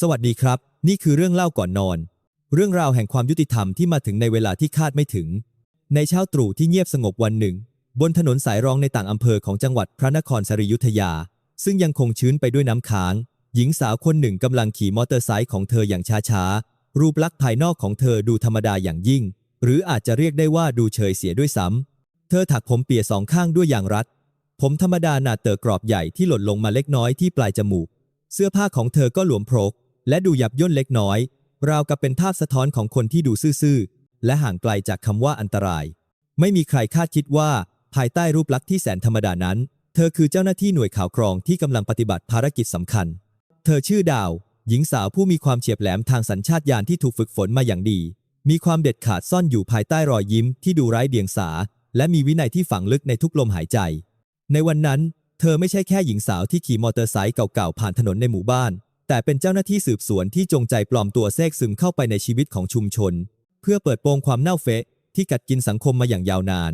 สวัสดีครับ นี่คือเรื่องเล่าก่อนนอน เรื่องราวแห่งความยุติธรรมที่มาถึงในเวลาที่คาดไม่ถึง ในเช้าตรู่ที่เงียบสงบวันหนึ่ง บนถนนสายรองในต่างอำเภอของจังหวัดพระนครศรีอยุธยา ซึ่งยังคงชื้นไปด้วยน้ำค้าง หญิงสาวคนหนึ่งกำลังขี่มอเตอร์ไซค์ของเธออย่างช้าๆ รูปลักษณ์ภายนอกของเธอดูธรรมดาอย่างยิ่ง หรืออาจจะเรียกได้ว่าดูเฉยเสียด้วยซ้ำเธอถักผมเปียสองข้างด้วยอย่างรัด ผมธรรมดาหนาเตอกรอบใหญ่ที่หล่นลงมาเล็กน้อยที่ปลายจมูก เสื้อผ้าของเธอก็หลวมโพรก และดูหยับย่นเล็กน้อย ราวกับเป็นภาพสะท้อนของคนที่ดูซื่อๆ และห่างไกลจากคำว่าอันตราย ไม่มีใครคาดคิดว่า ภายใต้รูปลักษณ์ที่แสนธรรมดานั้น เธอคือเจ้าหน้าที่หน่วยข่าวกรองที่กำลังปฏิบัติภารกิจสำคัญ เธอชื่อดาว หญิงสาวผู้มีความเฉียบแหลมทางสัญชาตญาณที่ถูกฝึกฝนมาอย่างดี มีความเด็ดขาดซ่อนอยู่ภายใต้รอยยิ้มที่ดูไร้เดียงสา และมีวินัยที่ฝังลึกในทุกลมหายใจ ในวันนั้น เธอไม่ใช่แค่หญิงสาวที่ขี่มอเตอร์ไซค์เก่าๆผ่านถนนในหมู่บ้าน แต่เป็นเจ้าหน้าที่สืบสวนที่จงใจปลอมตัวแทรกซึมเข้าไปในชีวิตของชุมชน เพื่อเปิดโปงความเน่าเฟะที่กัดกินสังคมมาอย่างยาวนาน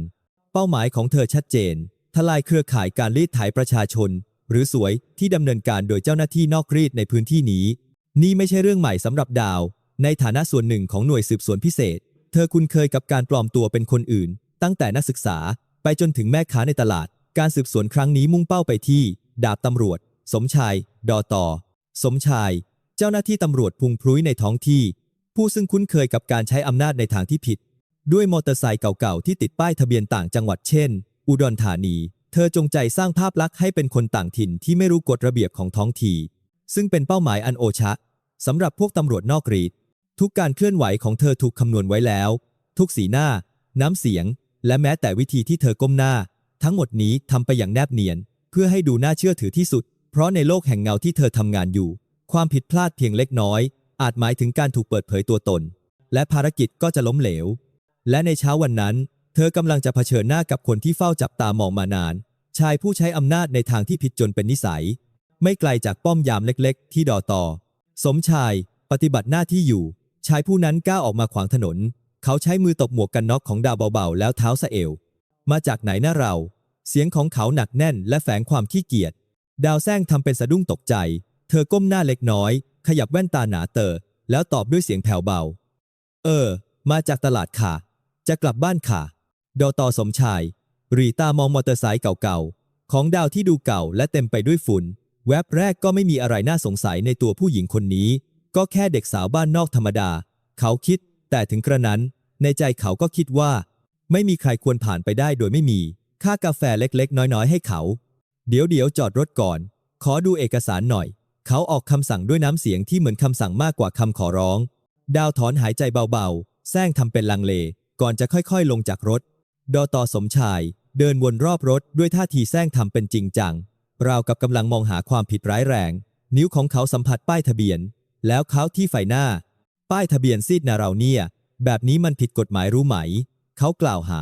เป้าหมายของเธอชัดเจน ทลายเครือข่ายการรีดไถประชาชน หรือสวยที่ดำเนินการโดยเจ้าหน้าที่นอกรีดในพื้นที่นี้ นี่ไม่ใช่เรื่องใหม่สำหรับดาว ในฐานะส่วนหนึ่งของหน่วยสืบสวนพิเศษ เธอคุ้นเคยกับการปลอมตัวเป็นคนอื่น ตั้งแต่นักศึกษาไปจนถึงแม่ค้าในตลาด การสืบสวนครั้งนี้มุ่งเป้าไปที่ ดาบตำรวจ สมชาย ดอตอ สมชาย เจ้าหน้าที่ตำรวจพุงพลุยในท้องที่ ผู้ซึ่งคุ้นเคยกับการใช้อำนาจในทางที่ผิด ด้วยมอเตอร์ไซค์เก่าๆ ที่ติดป้ายทะเบียนต่างจังหวัดเช่น อุดรธานี เธอจงใจสร้างภาพลักษณ์ให้เป็นคนต่างถิ่นที่ไม่รู้กฎระเบียบของท้องที่ ซึ่งเป็นเป้าหมายอันโอชะสำหรับพวกตำรวจนอกรีดทุกการเคลื่อนไหวของเธอถูกคำนวณไว้แล้ว ทุกสีหน้า น้ำเสียง และแม้แต่วิธีที่เธอก้มหน้า ทั้งหมดนี้ทำไปอย่างแนบเนียน เพื่อให้ดูน่าเชื่อถือที่สุด ราะในโลกแห่งเงาที่เธอทำงานอยู่ ความผิดพลาดเพียงเล็กน้อย อาจหมายถึงการถูกเปิดเผยตัวตน และภารกิจก็จะล้มเหลว และในเช้าวันนั้น เธอกำลังจะเผชิญหน้ากับคนที่เฝ้าจับตามองมานาน ชายผู้ใช้อำนาจในทางที่ผิดจนเป็นนิสัย ไม่ไกลจากป้อมยามเล็กๆ ที่ดอตอสมชาย ปฏิบัติหน้าที่อยู่ ชายผู้นั้นก้าวออกมาขวางถนน เขาใช้มือตบหมวกกันน็อกของดาวเบาๆ แล้วเท้าสะเอว มาจากไหนนะเรา เสียงของเขาหนักแน่นและแฝงความขี้เกียจ ดาวแซงทำเป็นสะดุ้งตกใจ เธอก้มหน้าเล็กน้อย ขยับแว่นตาหนาเตอแล้วตอบด้วยเสียงแผ่วเบา เออ มาจากตลาดค่ะ จะกลับบ้านค่ะ ดอตอสมชาย รีตามองมอเตอร์ไซค์เก่าๆ ของดาวที่ดูเก่าและเต็มไปด้วยฝุ่น แวบแรกก็ไม่มีอะไรน่าสงสัยในตัวผู้หญิงคนนี้ ก็แค่เด็กสาวบ้านนอกธรรมดา เขาคิด แต่ถึงกระนั้น ในใจเขาก็คิดว่า ไม่มีใครควรผ่านไปได้โดยไม่มี ค่ากาแฟเล็กๆ น้อยๆ ให้เขา เดี๋ยวเดี๋ยวจอดรถก่อน ขอดูเอกสารหน่อย เขาออกคำสั่งด้วยน้ำเสียงที่เหมือนคำสั่งมากกว่าคำขอร้อง ดาวถอนหายใจเบาๆแซงทำเป็นลังเล ก่อนจะค่อยๆ ลงจากรถ ดอตอสมชาย เดินวนรอบรถด้วยท่าทีแซงทำเป็นจริงจัง ราวกับกำลังมองหาความผิดร้ายแรง นิ้วของเขาสัมผัสป้ายทะเบียน แล้วเขาที่ไฟหน้า ป้ายทะเบียนซีดนาเราเนี่ย แบบนี้มันผิดกฎหมายรู้ไหม เขากล่าวหา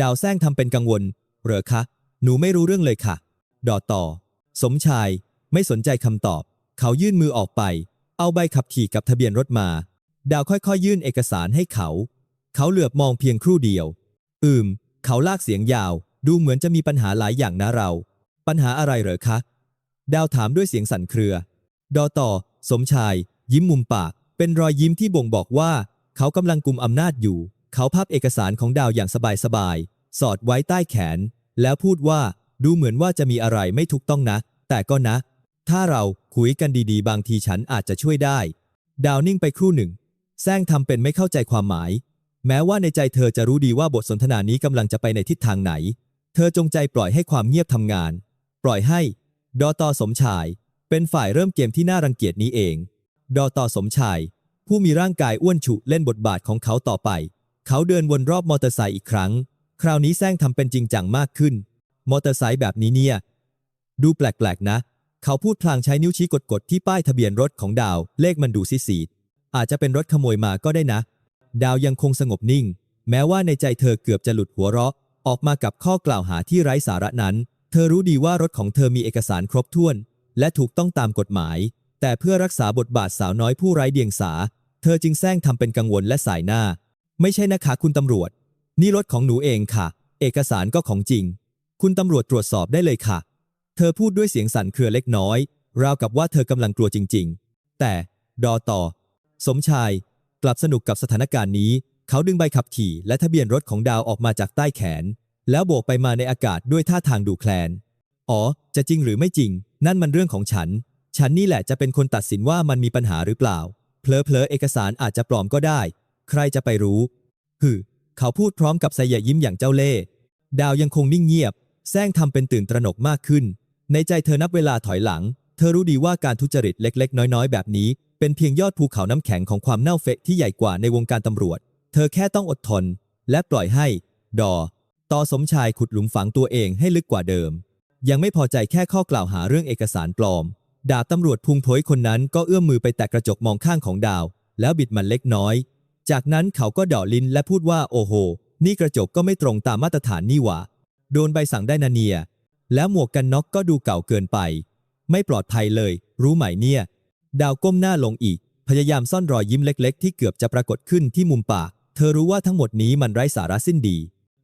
ดาวแซงทำเป็นกังวลเหรอคะ หนูไม่รู้เรื่องเลยค่ะ ดอต่อ สมชาย ไม่สนใจคำตอบ เขายื่นมือออกไป เอาใบขับขี่กับทะเบียนรถมา ดาวค่อยๆ ยื่นเอกสารให้เขา เขาเหลือบมองเพียงครู่เดียว อืม เขาลากเสียงยาว ดูเหมือนจะมีปัญหาหลายอย่างนะเรา ปัญหาอะไรเหรอคะ ดาวถามด้วยเสียงสั่นเครือ ดอต่อ สมชาย ยิ้มมุมปาก เป็นรอยยิ้มที่บ่งบอกว่า เขากำลังกุมอำนาจอยู่ เขาพับเอกสารของดาวอย่างสบายๆสอดไว้ใต้แขน แล้วพูดว่า ดูเหมือนว่าจะมีอะไรไม่ถูกต้องนะ แต่ก็นะ ถ้าเราคุยกันดีๆ บางทีฉันอาจจะช่วยได้ ดาวนิ่งไปครู่หนึ่ง แซงทำเป็นไม่เข้าใจความหมาย แม้ว่าในใจเธอจะรู้ดีว่าบทสนทนานี้กำลังจะไปในทิศทางไหน เธอจงใจปล่อยให้ความเงียบทำงาน ปล่อยให้ ดอตอสมชาย เป็นฝ่ายเริ่มเกมที่น่ารังเกียจนี้เอง ดอตอสมชาย ผู้มีร่างกายอ้วนฉุเล่นบทบาทของเขาต่อไป เขาเดินวนรอบมอเตอร์ไซค์อีกครั้ง คราวนี้แซงทำเป็นจริงจังมากขึ้น มอเตอร์ไซค์แบบนี้เนี่ย ดูแปลกๆนะ เขาพูดพลางใช้นิ้วชี้กดๆที่ป้ายทะเบียนรถของดาว เลขมันดูซีดๆอาจจะเป็นรถขโมยมาก็ได้นะ ดาวยังคงสงบนิ่ง แม้ว่าในใจเธอเกือบจะหลุดหัวเราะ ออกมากับข้อกล่าวหาที่ไร้สาระนั้น เธอรู้ดีว่ารถของเธอมีเอกสารครบถ้วน และถูกต้องตามกฎหมาย แต่เพื่อรักษาบทบาทสาวน้อยผู้ไร้เดียงสา เธอจึงแซงทำเป็นกังวลและสายหน้า ไม่ใช่นะคะคุณตำรวจ นี่รถของหนูเองค่ะ เอกสารก็ของจริง คุณตำรวจตรวจสอบได้เลยค่ะ เธอพูดด้วยเสียงสั่นเครือเล็กน้อย ราวกับว่าเธอกำลังกลัวจริง ๆ แต่ ดอต่อ สมชาย กลับสนุกกับสถานการณ์นี้ เขาดึงใบขับขี่และทะเบียนรถของดาวออกมาจากใต้แขน แล้วโบกไปมาในอากาศด้วยท่าทางดูแคลน อ๋อ จะจริงหรือไม่จริง นั่นมันเรื่องของฉัน ฉันนี่แหละจะเป็นคนตัดสินว่ามันมีปัญหาหรือเปล่า เพลอเพลอๆเอกสารอาจจะปลอมก็ได้ ใครจะไปรู้ฮึเขาพูดพร้อมกับสยะยิ้มอย่างเจ้าเล่ห์ ดาวยังคงนิ่งเงียบ แซงทำเป็นตื่นตระหนกมากขึ้น ในใจเธอนับเวลาถอยหลัง เธอรู้ดีว่าการทุจริตเล็ก ๆ น้อย ๆ แบบนี้ เป็นเพียงยอดภูเขาน้ำแข็งของความเน่าเฟะที่ใหญ่กว่าในวงการตำรวจ เธอแค่ต้องอดทน และปล่อยให้ ดอต่อสมชายขุดหลุมฝังตัวเองให้ลึกกว่าเดิม ยังไม่พอใจแค่ข้อกล่าวหาเรื่องเอกสารปลอม ดาบตำรวจพุงโผยคนนั้นก็เอื้อมมือไปแตะกระจกมองข้างของดาว แล้วบิดมันเล็กน้อย จากนั้นเขาก็เดาะลิ้นและพูดว่าโอ้โห นี่กระจกก็ไม่ตรงตามมาตรฐานนี่หว่า โดนใบสั่งได้นาเนีย แล้วหมวกกันน็อกก็ดูเก่าเกินไป ไม่ปลอดภัยเลย รู้ไหมเนี่ย ดาวก้มหน้าลงอีก พยายามซ่อนรอยยิ้มเล็ก ๆ ที่เกือบจะปรากฏขึ้นที่มุมปาก เธอรู้ว่าทั้งหมดนี้มันไร้สาระสิ้นดี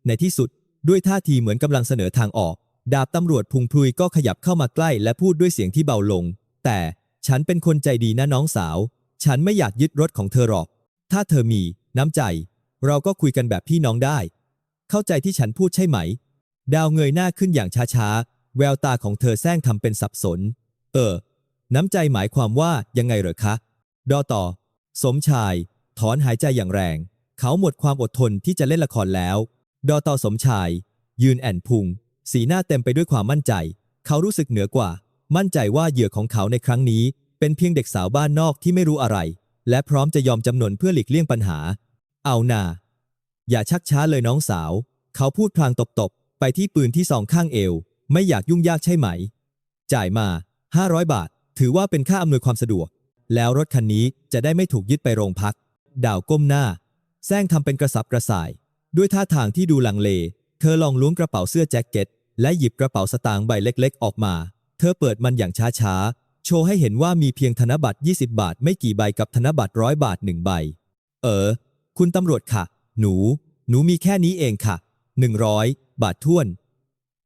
ในที่สุด ด้วยท่าทีเหมือนกำลังเสนอทางออก ดาบตำรวจพุงพลุยก็ขยับเข้ามาใกล้และพูดด้วยเสียงที่เบาลง แต่ฉันเป็นคนใจดีนะน้องสาว ฉันไม่อยากยึดรถของเธอหรอก ถ้าเธอมีน้ำใจ เราก็คุยกันแบบพี่น้องได้ เข้าใจที่ฉันพูดใช่ไหม ดาวเงยหน้าขึ้นอย่างช้าๆ แววตาของเธอแซงทำเป็นสับสน เออ น้ำใจหมายความว่ายังไงเหรอคะ ดอต่อ สมชาย ถอนหายใจอย่างแรง เขาหมดความอดทนที่จะเล่นละครแล้ว ดอต่อสมชาย ยืนแอนพุง สีหน้าเต็มไปด้วยความมั่นใจ เขารู้สึกเหนือกว่า มั่นใจว่าเหยื่อของเขาในครั้งนี้ เป็นเพียงเด็กสาวบ้านนอกที่ไม่รู้อะไร และพร้อมจะยอมจำนนเพื่อหลีกเลี่ยงปัญหา เอานาอย่าชักช้าเลยน้องสาว เขาพูดพลางตบๆ ไปที่ปืนที่สองข้างเอว ไม่อยากยุ่งยากใช่ไหม จ่ายมา 500 บาท ถือว่าเป็นค่าอำนวยความสะดวก แล้วรถคันนี้จะได้ไม่ถูกยึดไปโรงพัก ดาวก้มหน้า แซงทำเป็นกระสับกระส่าย ด้วยท่าทางที่ดูลังเล เธอลองล้วงกระเป๋าเสื้อแจ็คเก็ต และหยิบกระเป๋าสตางค์ใบเล็กๆ ออกมา เธอเปิดมันอย่างช้าๆ โชว์ให้เห็นว่ามีเพียงธนบัตร 20 บาท ไม่กี่ใบกับธนบัตรร้อยบาทหนึ่งใบ เออ คุณตำรวจค่ะ หนู หนูมีแค่นี้เองค่ะ 100 บาทท้วน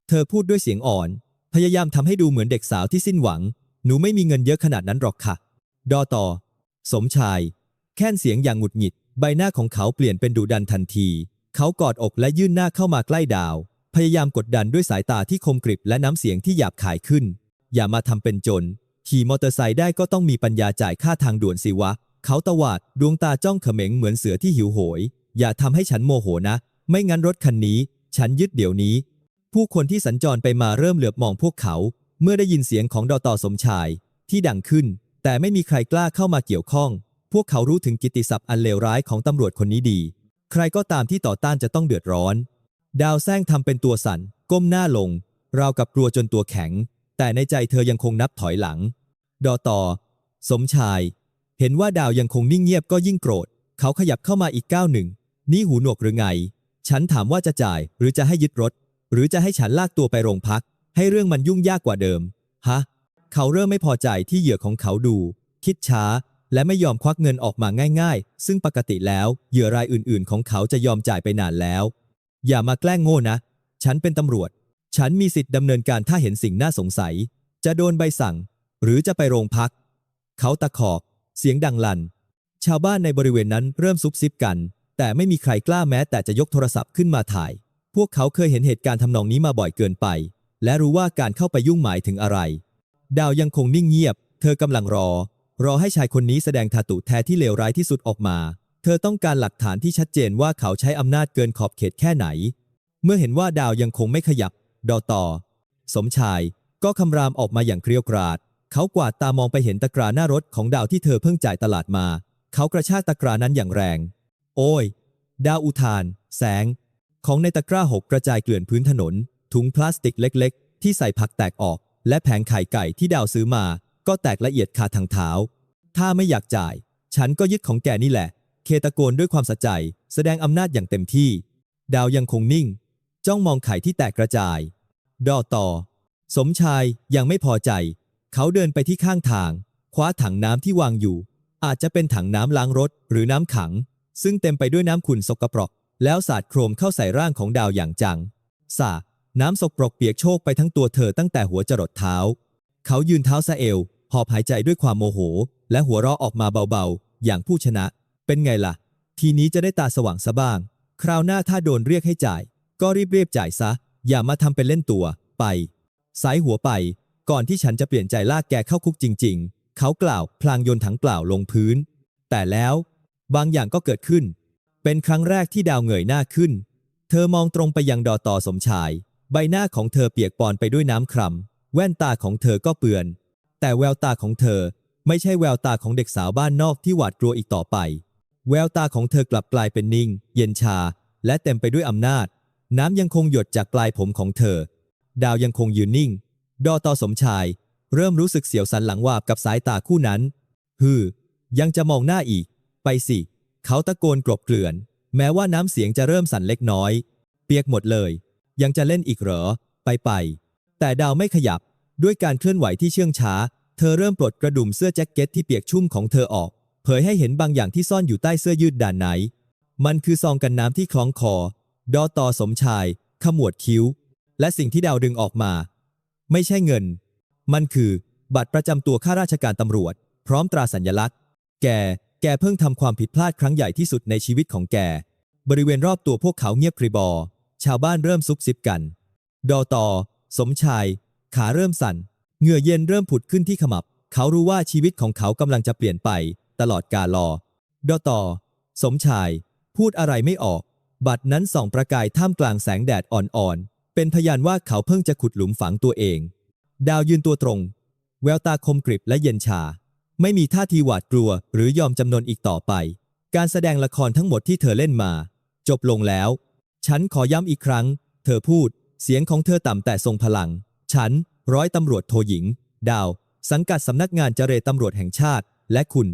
เธอพูดด้วยเสียงอ่อน พยายามทำให้ดูเหมือนเด็กสาวที่สิ้นหวัง หนูไม่มีเงินเยอะขนาดนั้นหรอกค่ะ ดอต่อ สมชาย แค่นเสียงอย่างหงุดหงิด ใบหน้าของเขาเปลี่ยนเป็นดุดันทันที เขากอดอกและยื่นหน้าเข้ามาใกล้ดาว พยายามกดดันด้วยสายตาที่คมกริบและน้ำเสียงที่หยาบขายขึ้น อย่ามาทำเป็นจน ขี่มอเตอร์ไซค์ได้ก็ต้องมีปัญญาจ่ายค่าทางด่วนสิวะ เขาตวาดดวงตาจ้องเขม็งเหมือนเสือที่หิวโหย อย่าทำให้ฉันโมโหนะ ไม่งั้นรถคันนี้ ฉันยึดเดี๋ยวนี้ ผู้คนที่สัญจรไปมาเริ่มเหลือบมองพวกเขา เมื่อได้ยินเสียงของดอตอสมชาย ที่ดังขึ้น แต่ไม่มีใครกล้าเข้ามาเกี่ยวข้อง พวกเขารู้ถึงกิตติศัพท์อันเลวร้ายของตำรวจคนนี้ดี ใครก็ตามที่ต่อต้านจะต้องเดือดร้อน ดาวแซงทำเป็นตัวสั่น ก้มหน้าลง ราวกับกลัวจนตัวแข็ง แต่ในใจเธอยังคงนับถอยหลัง ดอตอสมชาย เห็นว่าดาวยังคงนิ่งเงียบก็ยิ่งโกรธ เขาขยับเข้ามาอีกก้าวหนึ่ง นี่หูหนวกหรือไง ฉันถามว่าจะจ่ายหรือจะให้ยึดรถ หรือจะให้ฉันลากตัวไปโรงพัก ให้เรื่องมันยุ่งยากกว่าเดิม ฮะ เขาเริ่มไม่พอใจที่เหยื่อของเขาดู คิดช้า และไม่ยอมควักเงินออกมาง่าย ๆ ซึ่งปกติแล้วเหยื่อรายอื่น ๆ ของเขาจะยอมจ่ายไปนานแล้ว อย่ามาแกล้งโง่นะ ฉันเป็นตำรวจ ฉันมีสิทธิ์ดำเนินการถ้าเห็นสิ่งน่าสงสัย จะโดนใบสั่ง หรือจะไปโรงพัก เขาตะคอก เสียงดังลั่น ชาวบ้านในบริเวณนั้นเริ่มซุบซิบกัน แต่ไม่มีใครกล้าแม้แต่จะยกโทรศัพท์ขึ้นมาถ่าย พวกเขาเคยเห็นเหตุการณ์ทำนองนี้มาบ่อยเกินไป และรู้ว่าการเข้าไปยุ่งหมายถึงอะไร ดาวยังคงนิ่งเงียบ เธอกำลังรอ รอให้ชายคนนี้แสดงทาตุแท้ที่เลวร้ายที่สุดออกมา เธอต้องการหลักฐานที่ชัดเจนว่าเขาใช้อำนาจเกินขอบเขตแค่ไหน เมื่อเห็นว่าดาวยังคงไม่ขยับ ดอต่อ สมชาย ก็คำรามออกมาอย่างเกรียวกราด เขากวาดตามองไปเห็นตะกร้าหน้ารถของดาวที่เธอเพิ่งจ่ายตลาดมา เขากระชากตะกร้านั้นอย่างแรง โอ้ย ดาวอุทาน แสง ของในตะกร้าหกกระจายเกลื่อนพื้นถนน ถุงพลาสติกเล็ก ๆ ที่ใส่ผักแตกออก และแผงไข่ไก่ที่ดาวซื้อมา ก็แตกละเอียดคาทางเท้า ถ้าไม่อยากจ่าย ฉันก็ยึดของแกนี่แหละ เคตะโกนด้วยความสัใจ แสดงอำนาจอย่างเต็มที่ ดาวยังคงนิ่ง จ้องมองไข่ที่แตกกระจาย ดอต่อ สมชายยังไม่พอใจ เขาเดินไปที่ข้างทาง คว้าถังน้ำที่วางอยู่ อาจจะเป็นถังน้ำล้างรถหรือน้ำขัง ซึ่งเต็มไปด้วยน้ำขุ่นสกปรก แล้วสาดโครมเข้าใส่ร่างของดาวอย่างจัง สาน้ำสกปรกเปียกโชกไปทั้งตัวเธอตั้งแต่หัวจรดเท้า เขายืนเท้าสะเอว หอบหายใจด้วยความโมโห และหัวเราะออกมาเบาๆ อย่างผู้ชนะ เป็นไงล่ะ ทีนี้จะได้ตาสว่างซะบ้าง คราวหน้าถ้าโดนเรียกให้จ่าย ก็รีบๆจ่ายซะ อย่ามาทำเป็นเล่นตัว ไป สายหัวไป ก่อนที่ฉันจะเปลี่ยนใจลากแกเข้าคุกจริง ๆ เขากล่าว พลางโยนถังเปล่าลงพื้น แต่แล้ว บางอย่างก็เกิดขึ้น เป็นครั้งแรกที่ดาวเงยหน้าขึ้น เธอมองตรงไปยังดอตอสมชาย ใบหน้าของเธอเปียกปอนไปด้วยน้ำคร่ำแว่นตาของเธอก็เปื้อน แต่แววตาของเธอไม่ใช่แววตาของเด็กสาวบ้านนอกที่หวาดกลัวอีกต่อไป แววตาของเธอกลับกลายเป็นนิ่ง เย็นชา และเต็มไปด้วยอำนาจ น้ำยังคงหยดจากปลายผมของเธอ ดาวยังคงยืนนิ่ง ดอตอสมชาย เริ่มรู้สึกเสียวสันหลังวาบกับสายตาคู่นั้น ฮือ ยังจะมองหน้าอีก ไปสิ เขาตะโกนกรบเกลื่อน แม้ว่าน้ำเสียงจะเริ่มสั่นเล็กน้อย เปียกหมดเลย ยังจะเล่นอีกเหรอ ไปไป แต่ดาวไม่ขยับ ด้วยการเคลื่อนไหวที่เชื่องช้า เธอเริ่มปลดกระดุมเสื้อแจ็คเก็ตที่เปียกชุ่มของเธอออก เผยให้เห็นบางอย่างที่ซ่อนอยู่ใต้เสื้อยืดด้านในมันคือซองกันน้ำที่คล้องคอ ดอตอสมชาย ขมวดคิ้ว และสิ่งที่ดาวดึงออกมา ไม่ใช่เงิน มันคือ บัตรประจำตัวข้าราชการตำรวจ พร้อมตราสัญลักษณ์ แก แกเพิ่งทำความผิดพลาดครั้งใหญ่ที่สุดในชีวิตของแก บริเวณรอบตัวพวกเขาเงียบกริบอ ชาวบ้านเริ่มซุบซิบกัน ดอตอ สมชาย ขาเริ่มสั่น เหงื่อเย็นเริ่มผุดขึ้นที่ขมับ เขารู้ว่าชีวิตของเขากำลังจะเปลี่ยนไป ตลอดกาลอ ดอตอ สมชาย พูดอะไรไม่ออก บัตรนั้นส่องประกายท่ามกลางแสงแดดอ่อนๆ เป็นพยานว่าเขาเพิ่งจะขุดหลุมฝังตัวเอง ดาวยืนตัวตรง แววตาคมกริบและเย็นชา ไม่มีท่าทีหวาดกลัวหรือยอมจำนนอีกต่อไป การแสดงละครทั้งหมดที่เธอเล่นมา จบลงแล้ว ฉันขอย้ำอีกครั้ง เธอพูด เสียงของเธอต่ำแต่ทรงพลัง ฉัน ร้อยตำรวจโทหญิง ดาว สังกัดสำนักงานเจรตำรวจแห่งชาติ และคุณ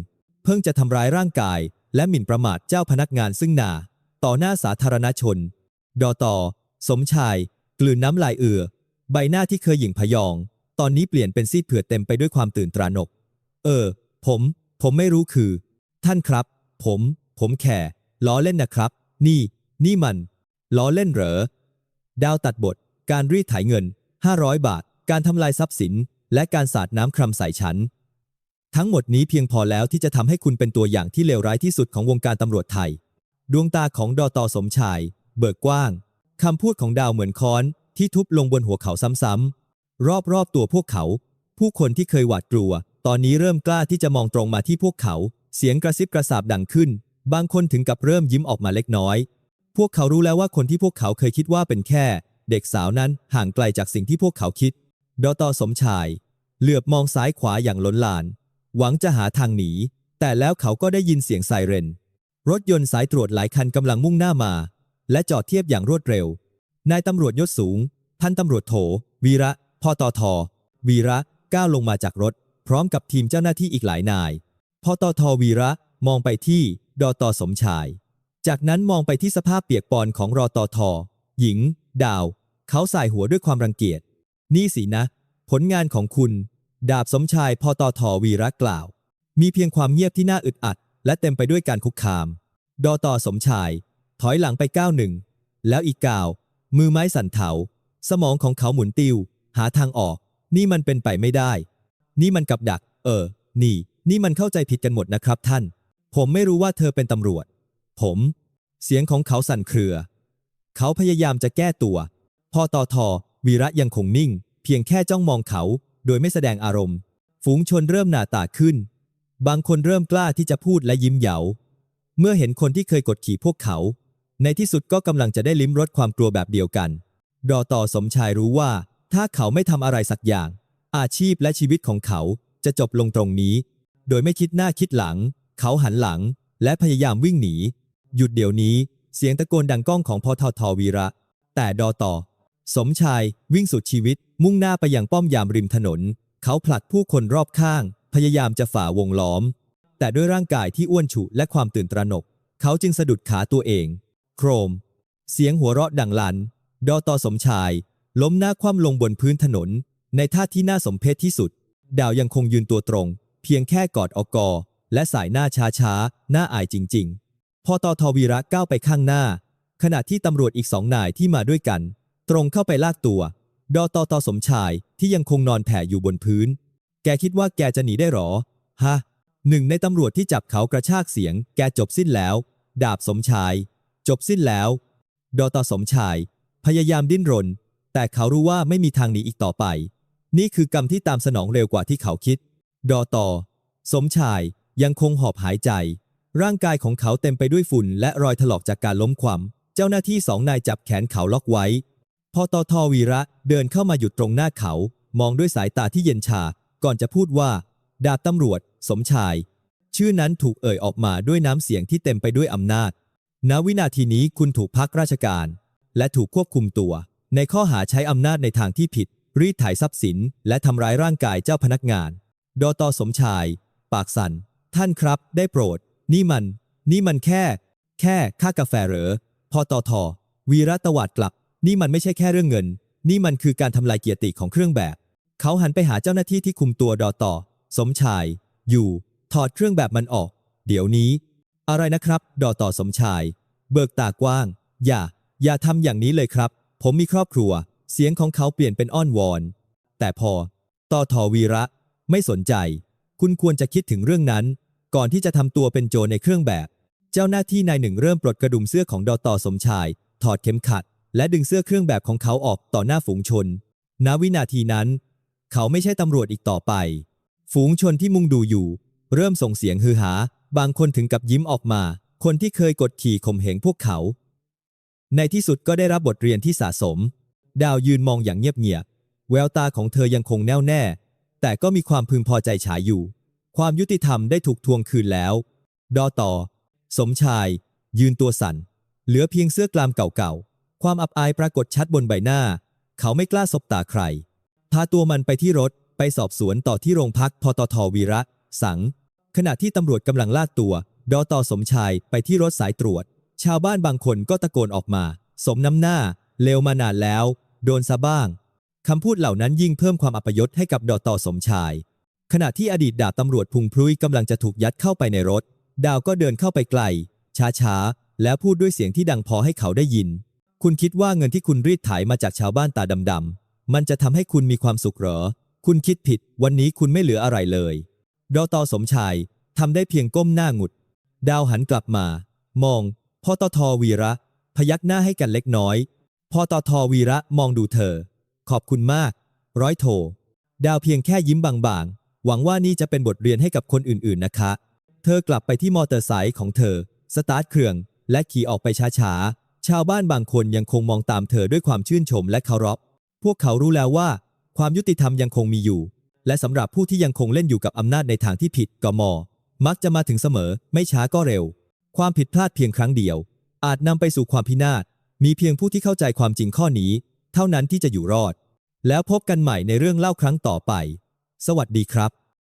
เพิ่งจะทำร้ายร่างกาย และหมิ่นประมาทเจ้าพนักงานซึ่งหนา ต่อหน้าสาธารณชน ดอตอสมชาย กลืนน้ำลายเอือ ใบหน้าที่เคยหยิ่งพยอง ตอนนี้เปลี่ยนเป็นซีดเผือดเต็มไปด้วยความตื่นตระหนก เออ ผม ผมไม่รู้คือ ท่านครับ ผม ผมแค่ล้อเล่นนะครับ นี่ นี่มัน ล้อเล่นเหรอ ดาวตัดบท การรีดไถเงิน 500 บาท การทำลายทรัพย์สิน และการสาดน้ำครำใส่ฉัน ทั้งหมดนี้เพียงพอแล้วที่จะทำให้คุณเป็นตัวอย่างที่เลวร้ายที่สุดของวงการตำรวจไทย ดวงตาของดอตอสมชาย เบิกกว้างคำพูดของดาวเหมือนค้อน ที่ทุบลงบนหัวเขาซ้ำๆรอบๆตัวพวกเขา ผู้คนที่เคยหวาดกลัว ตอนนี้เริ่มกล้าที่จะมองตรงมาที่พวกเขา เสียงกระซิบกระซาบดังขึ้น บางคนถึงกับเริ่มยิ้มออกมาเล็กน้อย พวกเขารู้แล้วว่าคนที่พวกเขาเคยคิดว่าเป็นแค่ เด็กสาวนั้นห่างไกลจากสิ่งที่พวกเขาคิด ดอตอสมชาย เหลือบมองซ้ายขวาอย่างล้นลาน หวังจะหาทางหนี แต่แล้วเขาก็ได้ยินเสียงไซเรน รถยนต์สายตรวจหลายคันกำลังมุ่งหน้ามา และจอดเทียบอย่างรวดเร็ว นายตำรวจยศสูง พันตำรวจโถ วีระ พอตอทอวีระก้าวลงมาจากรถ ร้อมกับทีมเจ้าหน้าที่อีกหลายนายพอตอทอวีระมองไปที่ดอตอสมชาย จากนั้นมองไปที่สภาพเปียกปอนของรอตอทอหญิง ดาว เขาสายหัวด้วยความรังเกียจ นี่สินะ ผลงานของคุณ ดาบสมชายพอตอทอวีระกล่าว มีเพียงความเงียบที่น่าอึดอัด และเต็มไปด้วยการคุกคาม ดอตอสมชาย ถอยหลังไปก้าวหนึ่ง แล้วอีกก้าว มือไม้สั่นเทาสมองของเขาหมุนติว หาทางออก นี่มันเป็นไปไม่ได้ นี่มันกับดัก เออ นี่ นี่มันเข้าใจผิดกันหมดนะครับท่าน ผมไม่รู้ว่าเธอเป็นตำรวจ ผม เสียงของเขาสั่นเครือ เขาพยายามจะแก้ตัว พอตอทอวีระยังคงนิ่ง เพียงแค่จ้องมองเขา โดยไม่แสดงอารมณ์ ฝูงชนเริ่มหนาตาขึ้น บางคนเริ่มกล้าที่จะพูดและยิ้มเหยา เมื่อเห็นคนที่เคยกดขี่พวกเขา ในที่สุดก็กำลังจะได้ลิ้มรสความกลัวแบบเดียวกัน ดอตอสมชายรู้ว่า ถ้าเขาไม่ทำอะไรสักอย่าง อาชีพและชีวิตของเขาจะจบลงตรงนี้ โดยไม่คิดหน้าคิดหลัง เขาหันหลัง และพยายามวิ่งหนี หยุดเดี๋ยวนี้ เสียงตะโกนดังก้องของพอทอทอวีระ แต่ดอตอสมชายวิ่งสุดชีวิต มุ่งหน้าไปยังป้อมยามริมถนน เขาผลักผู้คนรอบข้าง พยายามจะฝ่าวงล้อม แต่ด้วยร่างกายที่อ้วนฉุและความตื่นตระหนก เขาจึงสะดุดขาตัวเอง โครม เสียงหัวเราะดังลัน ดอตอสมชาย ล้มหน้าคว่ำลงบนพื้นถนน ในท่าที่น่าสมเพชที่สุด ดาวยังคงยืนตัวตรง เพียงแค่กอดอกอ และสายหน้าช้าๆ น่าอายจริง ๆ พอตอทวีระก้าวไปข้างหน้า ขณะที่ตำรวจอีกสองนายที่มาด้วยกัน ตรงเข้าไปลากตัว ดอตอตอสมชายที่ยังคงนอนแผ่อยู่บนพื้น แกคิดว่าแกจะหนีได้หรอ ฮะ หนึ่งในตำรวจที่จับเขากระชากเสียง แกจบสิ้นแล้ว ดาบสมชาย จบสิ้นแล้ว ดอตอสมชาย พยายามดิ้นรน แต่เขารู้ว่าไม่มีทางหนีอีกต่อไป นี่คือกรรมที่ตามสนองเร็วกว่าที่เขาคิด ดอตอสมชายยังคงหอบหายใจ ร่างกายของเขาเต็มไปด้วยฝุ่น และรอยถลอกจากการล้มคว่ำเจ้าหน้าที่สองนายจับแขนเขาล็อกไว้ พอตอทอวีระเดินเข้ามาหยุดตรงหน้าเขา มองด้วยสายตาที่เย็นชา ก่อนจะพูดว่า ดาบตำรวจ สมชาย ชื่อนั้นถูกเอ่ยออกมาด้วยน้ำเสียงที่เต็มไปด้วยอำนาจ ณ วินาทีนี้คุณถูกพักราชการ และถูกควบคุมตัว ในข้อหาใช้อำนาจในทางที่ผิด รีดไถ่ทรัพย์สิน และทำร้ายร่างกายเจ้าพนักงาน ดอตอสมชาย ปากสัน่น ท่านครับ ได้โปรด นี่มัน นี่มันแค่ แค่ค่ากาแฟเหรอพอตอทอวีระตวาดกลับ นี่มันไม่ใช่แค่เรื่องเงิน นี่มันคือการทำลายเกียรติของเครื่องแบบ เขาหันไปหาเจ้าหน้าที่ที่คุมตัวดอตอสมชาย อยู่ ถอดเครื่องแบบมันออก เดี๋ยวนี้ อะไรนะครับ ดอตอสมชาย เบิกตากว้าง อย่า อย่าทำอย่างนี้เลยครับ ผมมีครอบครัว เสียงของเขาเปลี่ยนเป็นอ้อนวอน แต่พอต่อทอวีระไม่สนใจ คุณควรจะคิดถึงเรื่องนั้น ก่อนที่จะทำตัวเป็นโจรในเครื่องแบบ เจ้าหน้าที่นายหนึ่งเริ่มปลดกระดุมเสื้อของดอตอสมชาย ถอดเข็มขัด และดึงเสื้อเครื่องแบบของเขาออกต่อหน้าฝูงชน ณ วินาทีนั้น เขาไม่ใช่ตำรวจอีกต่อไป ฝูงชนที่มุงดูอยู่ เริ่มส่งเสียงฮือหา บางคนถึงกับยิ้มออกมา คนที่เคยกดขี่ข่มเหงพวกเขา ในที่สุดก็ได้รับบทเรียนที่สะสม ดาวยืนมองอย่างเงียบๆแววตาของเธอยังคงแน่วแน่ แต่ก็มีความพึงพอใจฉายอยู่ ความยุติธรรมได้ถูกทวงคืนแล้ว ดอต่อ สมชาย ยืนตัวสั่น เหลือเพียงเสื้อกลามเก่าๆ ความอับอายปรากฏชัดบนใบหน้า เขาไม่กล้าสบตาใคร พาตัวมันไปที่รถไปสอบสวนต่อที่โรงพักพตทวีระ สัง ขณะที่ตำรวจกำลังลากตัว ดอต่อสมชายไปที่รถสายตรวจ ชาวบ้านบางคนก็ตะโกนออกมา สมน้ำหน้าเลวมานานแล้ว โดนซะบ้าง คำพูดเหล่านั้นยิ่งเพิ่มความอัปยศให้กับดอต่อสมชาย ขณะที่อดีตดาบตำรวจพุงพลุยกำลังจะถูกยัดเข้าไปในรถ ดาวก็เดินเข้าไปไกล ช้าๆ แล้วพูดด้วยเสียงที่ดังพอให้เขาได้ยิน คุณคิดว่าเงินที่คุณรีดไถมาจากชาวบ้านตาดำๆมันจะทำให้คุณมีความสุขเหรอ คุณคิดผิด วันนี้คุณไม่เหลืออะไรเลย ดอตอสมชายทำได้เพียงก้มหน้าหงุด ดาวหันกลับมา มองพอตทวีระ พยักหน้าให้กันเล็กน้อย พอตอทวีระมองดูเธอ ขอบคุณมาก ร้อยโท ดาวเพียงแค่ยิ้มบางๆ หวังว่านี่จะเป็นบทเรียนให้กับคนอื่นๆนะคะ เธอกลับไปที่มอเตอร์ไซค์ของเธอ สตาร์ทเครื่อง และขี่ออกไปช้าๆ ชาวบ้านบางคนยังคงมองตามเธอด้วยความชื่นชมและเคารพ พวกเขารู้แล้วว่า ความยุติธรรมยังคงมีอยู่ และสำหรับผู้ที่ยังคงเล่นอยู่กับอำนาจในทางที่ผิดกม มักจะมาถึงเสมอ ไม่ช้าก็เร็ว ความผิดพลาดเพียงครั้งเดียว อาจนำไปสู่ความพินาศ มีเพียงผู้ที่เข้าใจความจริงข้อนี้ เท่านั้นที่จะอยู่รอด แล้วพบกันใหม่ในเรื่องเล่าครั้งต่อไป สวัสดีครับ